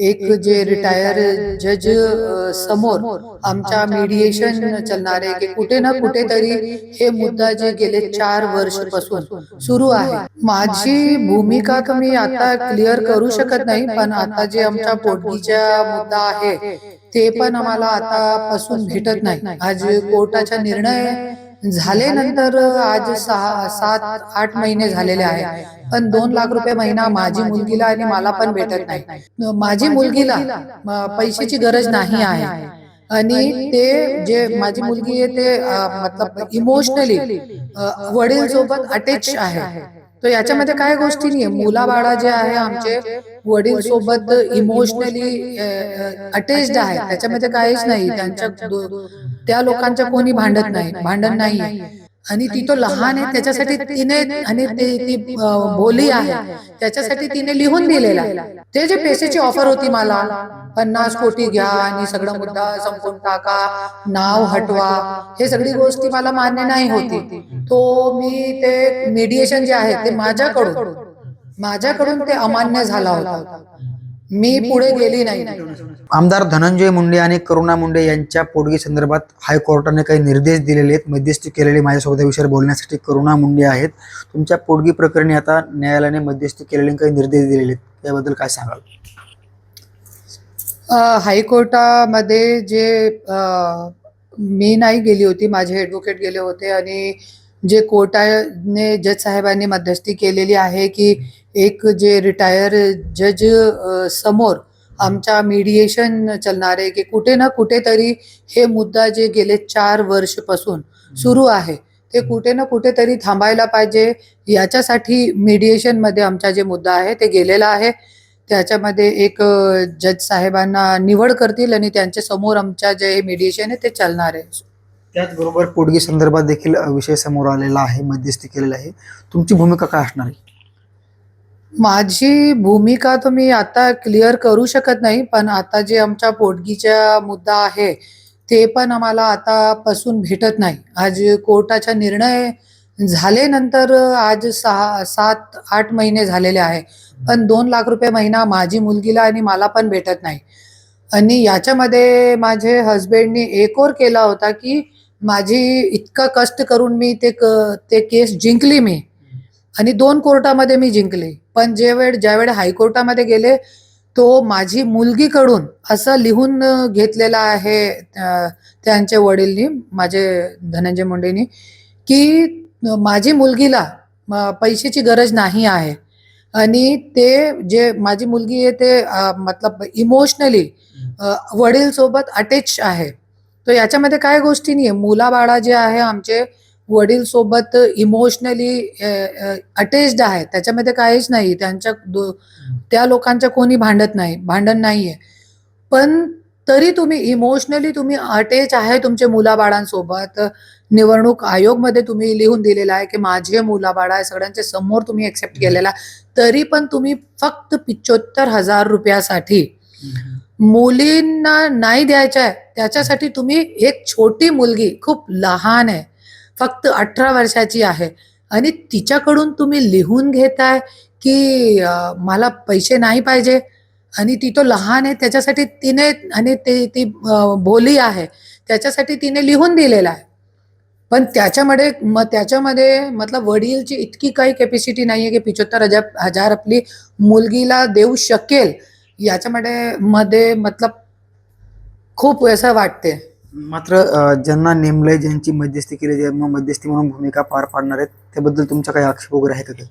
एक जे रिटायर जज अ, समोर आमच्या मीडिएशन चालणार आहे की कुठे ना कुठेतरी हे मुद्दा जे गेले चार वर्षपासून सुरू आहे. माझी भूमिका तर मी आता क्लिअर करू शकत नाही पण आता जे आमच्या पोटगीचा मुद्दा आहे ते पण आम्हाला आतापासून भेटत नाही. आज कोर्टाचा निर्णय झाल्यानंतर आज सहा सात आठ महिने झालेले आहे पण दोन लाख रुपये महिना माझी मुलगीला आणि मला पण भेटत नाही. माझी मुलगीला पैशाची गरज नाही आहे. आणि ते जे माझी मुलगी आहे ते मतलब इमोशनली वडील सोबत अटॅच आहे. तर याच्यामध्ये काय गोष्टी नाही मुलाबाळा जे आहे आमचे वडील सोबत इमोशनली अटॅच्ड आहे त्याच्यामध्ये काहीच नाही. त्यांच्या त्या लोकांच्या कोणी भांडत नाही भांडण नाही आणि ती तो लहान आहे त्याच्यासाठी तिने आणि ते बोली आहे. त्याच्यासाठी तिने लिहून दिलेला आहे. ते जे पैशाची ऑफर होती मला पन्नास कोटी घ्या आणि सगळं मुद्दा संपून टाका. नाव हटवा. हे सगळी गोष्टी मला मान्य नाही होती. तो मी ते मीडिएशन जे आहे ते माझ्याकडून. माझ्याकडून ते अमान्य झाला होता. मी पुढे गेली नाही. आमदार धनंजय मुंडे आणि करुणा मुंडे यांच्या पोटगी संदर्भात हायकोर्टाने काही निर्देश दिलेले आहेत. मध्यस्थी केलेली माझ्यासोबत विषयावर बोलण्यासाठी करुणा मुंडे आहेत. तुमच्या पोटगी प्रकरणी आता न्यायालयाने मध्यस्थी केलेले काही निर्देश दिलेले आहेत. त्याबद्दल काय सांगाल? हायकोर्टामध्ये जे अ, मी नाही गेली होती माझे ॲडव्होकेट गेले होते आणि जे कोर्टाने जज साहेबांनी मध्यस्थी केलेली आहे की एक जे रिटायर जज समोर आमच्या मीडिएशन चालणार आहे की कुठे ना कुठेतरी हे मुद्दा जे गेले चार वर्षपासून सुरू आहे ते कुठे ना कुठेतरी थांबायला पाहिजे. याच्यासाठी मीडिएशनमध्ये आमचा जे मुद्दा आहे ते गेलेला आहे. त्याच्यामध्ये एक जज साहेबांना निवड करतील आणि त्यांच्यासमोर आमच्या जे मीडिएशन आहे ते चालणार आहे. त्याचबरोबर पोटगी संदर्भात देखील विषय समोर आलेला आहे मध्यस्थी केलेला आहे. तुमची भूमिका काय असणार आहे? माझी भूमिका तर मी आता क्लिअर करू शकत नाही पण आता जे आमच्या पोटगीचा मुद्दा आहे ते पण आम्हाला आतापासून भेटत नाही. आज कोर्टाचा निर्णय झाल्यानंतर आज सहा सात आठ महिने झालेले आहे. पण दोन लाख रुपये महिना माझी मुलगीला आणि मला पण भेटत नाही. आणि याच्यामध्ये माझे हस्बंडनी एक और केला होता की माझी इतका कष्ट करून मी ते क ते केस जिंकली मी. आणि दोन कोर्टामध्ये मी जिंकले. पण जे वेळ ज्यावेळ हायकोर्टामध्ये गेले तो माझी मुलगीकडून असं लिहून घेतलेला आहे त्यांचे त्यांच्या वडीलनी माझे धनंजय मुंडेनी की माझी मुलगीला पैशाची गरज नाही आहे. आणि ते जे माझी मुलगी आहे ते मतलब इमोशनली वडील सोबत अटॅच आहे. तर याच्यामध्ये काय गोष्टी नाही मुलाबाळा जे आहे आमचे वडील सोबत इमोशनली अटॅच्ड आहे. त्याच्यामध्ये काहीच नाही. त्यांच्या त्या लोकांच्या कोणी भांडत नाही. भांडण नाहीये. पण तरी तुम्ही इमोशनली तुम्ही अटॅच आहे तुमच्या मुलाबाळांसोबत. निवडणूक आयोगमध्ये तुम्ही लिहून दिलेलं आहे की माझे मुलाबाळ आहे सगळ्यांच्या समोर तुम्ही एक्सेप्ट केलेला. तरी पण तुम्ही फक्त पिच्चोत्तर हजार रुपयासाठी मुलींना नाही द्यायचं आहे त्याच्यासाठी तुम्ही एक छोटी मुलगी खूप लहान आहे. फक्त अठरा वर्षाची आहे. आणि तिच्याकडून तुम्ही लिहून घेताय की मला पैसे नाही पाहिजे. आणि ती तो लहान आहे त्याच्यासाठी तिने आणि ते ती बोली आहे त्याच्यासाठी तिने लिहून दिलेला आहे. पण त्याच्यामध्ये मग त्याच्यामध्ये मतलब वडीलची इतकी काही कॅपॅसिटी नाही आहे की पिचोत्तर हजार हजार आपली मुलगीला देऊ शकेल. याच्यामध्ये मध्ये मतलब खूप असं वाटते. मात्र ज्यांना नेमलंय ज्यांची मध्यस्थी केली ज्यांना मध्यस्थी म्हणून भूमिका पार पाडणार आहेत त्याबद्दल तुमचा काही आक्षेप वगैरे आहे का काही?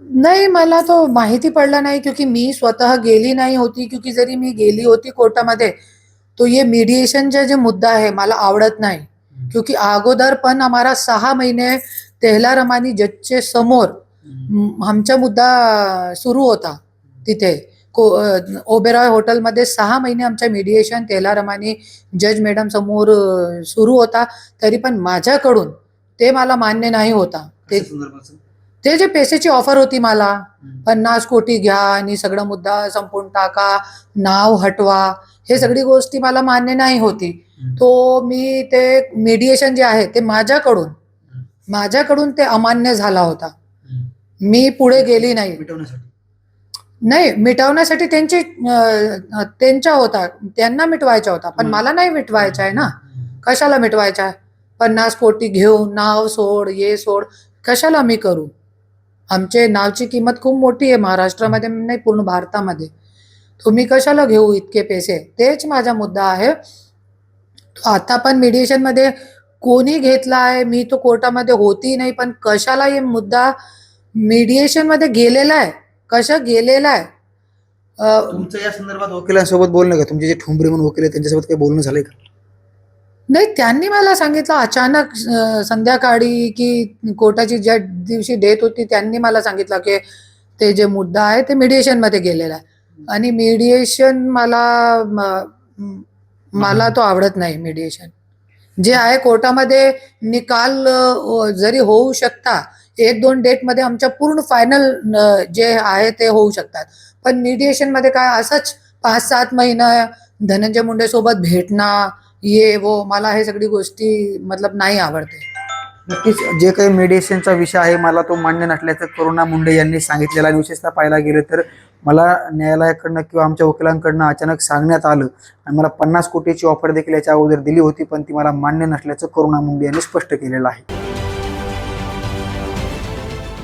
नाही मला तो माहिती पडला नाही क्योंकि मी स्वतः गेली नाही होती क्योंकि जरी मी गेली होती कोर्टामध्ये तो ये मीडिएशनचा जे मुद्दा आहे मला आवडत नाही. क्योंकि अगोदर पण आम्हाला सहा महिने तेहला रमानी जजचे समोर आमचा मुद्दा सुरू होता तिथे. को ओबेरॉय हॉटेलमध्ये सहा महिने आमच्या मीडिएशन तेला रमानी जज मॅडम समोर सुरू होता. तरी पण माझ्याकडून ते मला मान्य नाही होता. ते ते जे पैशाची ऑफर होती मला पन्नास कोटी घ्या आणि सगळं मुद्दा संपून टाका नाव हटवा हे सगळी गोष्टी मला मान्य नाही होती. तो मी ते मीडिएशन जे आहे ते माझ्याकडून माझ्याकडून ते अमान्य झाला होता. मी पुढे गेली नाही. नाही मिटवण्यासाठी त्यांची त्यांच्या होता त्यांना मिटवायचा होता पण. मला नाही मिटवायचा आहे ना. कशाला मिटवायचा आहे? पन्नास कोटी घेऊन नाव सोड ये सोड कशाला मी करू? आमचे नावची किंमत खूप मोठी आहे महाराष्ट्रामध्ये नाही पूर्ण भारतामध्ये. तुम्ही कशाला घेऊ इतके पैसे? तेच माझा मुद्दा आहे. आता पण mediation-मध्ये कोणी घेतला आहे मी तो कोर्टामध्ये होती नाही पण कशाला हे मुद्दा mediation मध्ये गेलेला आहे? कसं गेलेला आहे? अं, तुमचं या संदर्भात वकिलांसोबत बोलणं का? तुमचे जे ठुंबरे म्हणून वकील आहेत त्यांच्यासोबत काही बोलणं झालंय का? नाही त्यांनी मला सांगितलं अचानक अं, संध्याकाळी की कोर्टाची ज्या दिवशी डेट होती त्यांनी मला सांगितलं की ते जे मुद्दा आहे ते mediation मध्ये गेलेला आहे. आणि मीडिएशन मला म- मला तो आवडत नाही मीडिएशन जे आहे कोर्टामध्ये निकाल अं, जरी होऊ शकता एक दोन डेटमध्ये आमच्या पूर्ण फायनल जे आहे ते होऊ शकतात. पण mediation मध्ये काय असंच पाच सात महिना धनंजय मुंडे सोबत भेटणं ये वो मला हे सगळी गोष्टी मतलब नाही आवडते. नक्कीच जे काही मेडिएशनचा विषय आहे मला तो मान्य नसल्याचं करुणा मुंडे यांनी सांगितलेला आणि विशेषतः पाहायला गेलं तर मला न्यायालयाकडनं किंवा आमच्या वकिलांकडनं अचानक सांगण्यात आलं आणि मला पन्नास कोटीची ऑफर देखील याच्या अगोदर दिली होती पण ती मला मान्य नसल्याचं करुणा मुंडे यांनी स्पष्ट केलेलं आहे.